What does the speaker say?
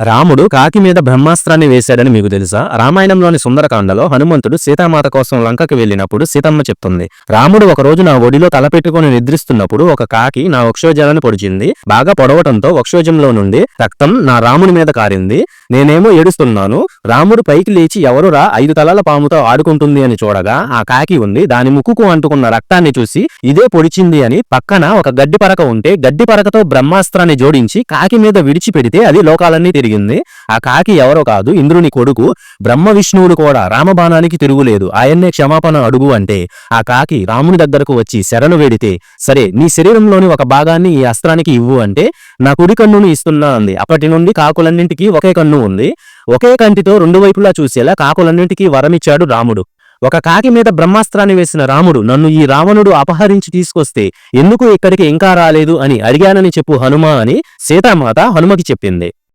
రాముడు కాకి మీద బ్రహ్మాస్త్రాన్ని వేశాడని మీకు తెలుసా? రామాయణంలోని సుందరకాండలో హనుమంతుడు సీతామాత కోసం లంకకి వెళ్ళినప్పుడు సీతమ్మ చెప్తుంది రాముడు ఒక రోజు నా ఒడిలో తలపెట్టుకుని నిద్రిస్తున్నప్పుడు ఒక కాకి నా వక్షోజాలను పొడిచింది బాగా పొడవటంతో వక్షోజంలో నుండి రక్తం నా రాముని మీద కారింది నేనేమో ఏడుస్తున్నాను రాముడు పైకి లేచి ఎవరురా ఐదు తలల పాముతో ఆడుకుంటుంది అని చూడగా ఆ కాకి ఉంది దాని ముక్కుకు అంటుకున్న రక్తాన్ని చూసి ఇదే పొడిచింది అని పక్కన ఒక గడ్డి పరక ఉంటే గడ్డి పరకతో బ్రహ్మాస్త్రాన్ని జోడించి కాకి మీద విడిచిపెడితే అది లోకాలన్నీ తిరిగి తిరిగింది ఆ కాకి ఎవరో కాదు ఇంద్రుని కొడుకు బ్రహ్మ విష్ణువులు కూడా రామబాణానికి తిరుగులేదు. ఆయన్నే క్షమాపణ అడుగు అంటే ఆ కాకి రాముని దగ్గరకు వచ్చి శరణు వేడితే సరే నీ శరీరంలోని ఒక భాగాన్ని ఈ అస్త్రానికి ఇవ్వు అంటే నా కుడి కన్నును ఇస్తున్నా అంది. అప్పటి నుండి కాకులన్నింటికీ ఒకే కన్ను ఉంది. ఒకే కంటితో రెండు వైపులా చూసేలా కాకులన్నింటికీ వరమిచ్చాడు రాముడు. ఒక కాకి మీద బ్రహ్మాస్త్రాన్ని వేసిన రాముడు నన్ను ఈ రావణుడు అపహరించి తీసుకొస్తే ఎందుకు ఇక్కడికి ఇంకా రాలేదు అని అడిగానని చెప్పు హనుమ అని సీతామాత హనుమకి చెప్పింది.